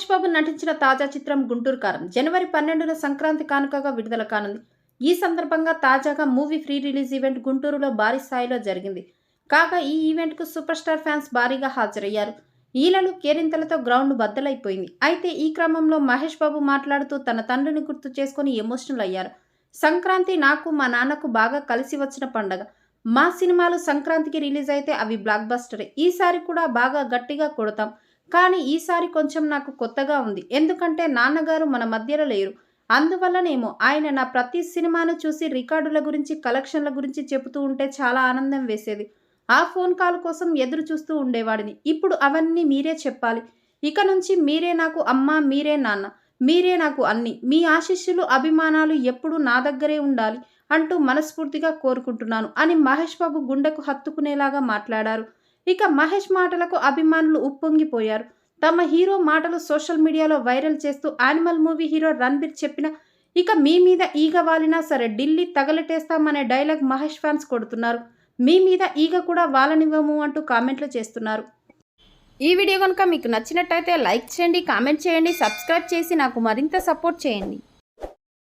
మహేష్ బాబు నటించిన తాజా చిత్రం గుంటూరు కారం. జనవరి పన్నెండున సంక్రాంతి కానుకగా విడుదల కానుంది. ఈ సందర్భంగా తాజాగా మూవీ ఫ్రీ రిలీజ్ ఈవెంట్ గుంటూరులో భారీ స్థాయిలో జరిగింది. కాగా ఈ ఈవెంట్కు సూపర్ స్టార్ ఫ్యాన్స్ భారీగా హాజరయ్యారు. ఈలలు కేరింతలతో గ్రౌండ్ బద్దలైపోయింది. అయితే ఈ క్రమంలో మహేష్ బాబు మాట్లాడుతూ తన తండ్రిని గుర్తు చేసుకుని ఎమోషనల్ అయ్యారు. సంక్రాంతి నాకు మా నాన్నకు బాగా కలిసి వచ్చిన పండగ. మా సినిమాలు సంక్రాంతికి రిలీజ్ అయితే అవి బ్లాక్ బస్టరే. ఈసారి కూడా బాగా గట్టిగా కొడతాం. కానీ ఈసారి కొంచెం నాకు కొత్తగా ఉంది. ఎందుకంటే నాన్నగారు మన మధ్యలో లేరు. అందువల్లనేమో ఆయన నా ప్రతి సినిమాను చూసి రికార్డుల గురించి కలెక్షన్ల గురించి చెబుతూ ఉంటే చాలా ఆనందం వేసేది. ఆ ఫోన్ కాల్ కోసం ఎదురు చూస్తూ ఉండేవాడిని. ఇప్పుడు అవన్నీ మీరే చెప్పాలి. ఇక నుంచి మీరే నాకు అమ్మ మీరే నాన్న మీరే నాకు అన్ని. మీ ఆశీస్సులు అభిమానాలు ఎప్పుడూ నా దగ్గరే ఉండాలి అంటూ మనస్ఫూర్తిగా కోరుకుంటున్నాను అని మహేష్ బాబు గుండెకు హత్తుకునేలాగా మాట్లాడారు. ఇక మహేష్ మాటలకు అభిమానులు ఉప్పొంగిపోయారు. తమ హీరో మాటలు సోషల్ మీడియాలో వైరల్ చేస్తూ యానిమల్ మూవీ హీరో రణబీర్ చెప్పిన ఇక మీ మీద ఈగ వాలినా సరే ఢిల్లీ తగలటేస్తామనే డైలాగ్ మహేష్ ఫ్యాన్స్ కొడుతున్నారు. మీ మీద ఈగ కూడా వాలనివ్వము అంటూ కామెంట్లు చేస్తున్నారు. ఈ వీడియో కనుక మీకు నచ్చినట్టయితే లైక్ చేయండి కామెంట్ చేయండి సబ్స్క్రైబ్ చేసి నాకు మరింత సపోర్ట్ చేయండి.